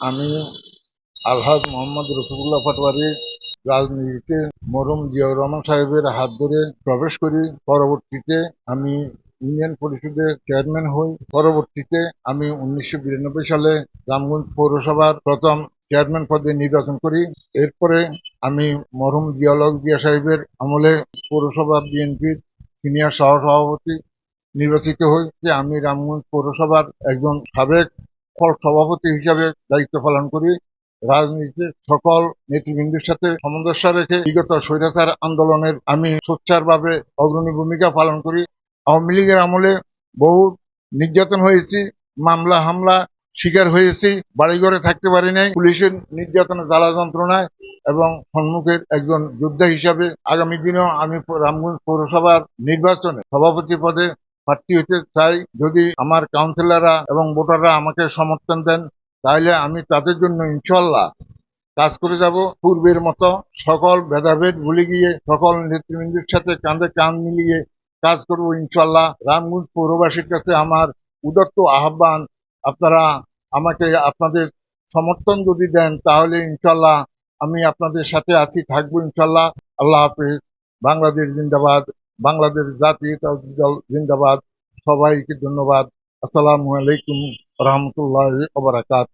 আমি আলহাজ মোহাম্মদ রফিকুল্লাহ পাটোয়ারি রাজনীতিতে মরম জিয়াউর রহমান সাহেবের হাত ধরে প্রবেশ করি। পরবর্তীতে আমি ইউনিয়ন পরিষদের চেয়ারম্যান হই। পরবর্তীতে আমি উনিশশো বিরানব্বই সালে রামগঞ্জ পৌরসভার প্রথম চেয়ারম্যান পদে নির্বাচন করি। এরপরে আমি মরহুম জিয়াউল জিয়া সাহেবের আমলে পৌরসভা বিএনপির সিনিয়র সহসভাপতি নির্বাচিত হই। যে আমি রামগঞ্জ পৌরসভার একজন সাবেক ফল সভাপতি হিসাবে দায়িত্ব পালন করি। রাজনীতিতে সকল নেতৃবৃন্দের সাথে সামঞ্জস্য রেখে বিগত স্বৈরাচার আন্দোলনের আমি সোচ্চারভাবে অগ্রণী ভূমিকা পালন করি। আওয়ামী লীগের আমলে বহু নির্যাতন হয়েছি, মামলা, হামলা শিকার হয়েছি, বাড়িঘরে থাকতে পারি নাই, পুলিশের নির্যাতনের জ্বালা যন্ত্রণায় এবং সম্মুখের একজন যোদ্ধা হিসাবে আগামী দিনেও আমি রামগঞ্জ পৌরসভার নির্বাচনে সভাপতি পদে প্রার্থী হতে চাই, যদি আমার কাউন্সিলররা এবং ভোটাররা আমাকে সমর্থন দেন, তাহলে আমি তাদের জন্য ইনশাল্লাহ কাজ করে যাব। পূর্বের মতো সকল ভেদাভেদ ভুলে গিয়ে, সকল নেতৃবৃন্দের সাথে কাঁধে কাঁধ মিলিয়ে কাজ করব ইনশাল্লাহ রামগঞ্জ পৌরবাসীর কাছে আমার উদত্ত আহ্বান, আপনারা আমাকে আপনাদের সমর্থন যদি দেন, তাহলে ইনশাল্লাহ আমি আপনাদের সাথে আছি, থাকব ইনশাল্লাহ আল্লাহ হাফিজ। বাংলাদেশ জিন্দাবাদ। বাংলাদেশ জাতীয় দল জিন্দাবাদ সবাইকে ধন্যবাদ আসসালামু আলাইকুম রহমতুল্লাহ ওবরাকাতু